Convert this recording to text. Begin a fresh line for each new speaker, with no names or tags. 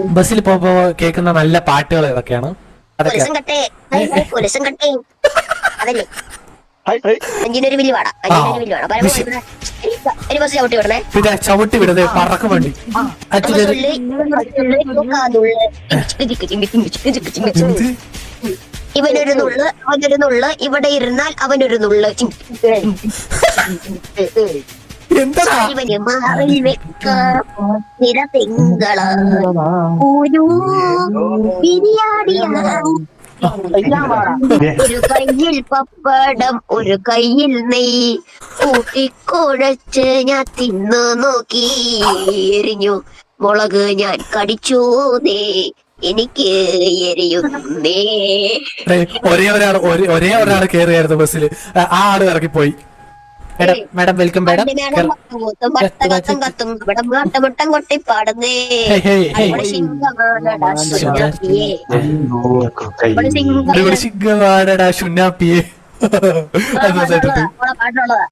ബസ്സിൽ പോകുമ്പോ കേൾക്കുന്ന നല്ല പാട്ടുകൾ ഏതൊക്കെയാണ്?
ചവിട്ടി വിടുന്നേ
പിന്നെ ചവിട്ടി വിടത് പറക്കും വേണ്ടി.
ഇവനൊരു നുള്ള് അവനൊരു നുള്ള്. ഇവിടെ ഇരുന്നാൽ അവനൊരു നുള്ള്.
എന്താ
ഒരു കയ്യിൽ പപ്പടം ഒരു കയ്യിൽ നെയ് കൂട്ടിക്കുഴച്ച് ഞാൻ തിന്നു നോക്കി എരിഞ്ഞു മുളക് ഞാൻ കടിച്ചു നേ എനിക്ക് എരിയുന്നേ
ഒരേ ഒരാൾ ഒരേ- ഒരേ ഒരാൾ കയറിയായിരുന്നു ബസ്സിൽ ആ ആട് ഇറങ്ങിപ്പോയി. Madam madam welcome madam. സിംഗമാണടാ ശുന്നാപ്പിയെ അത്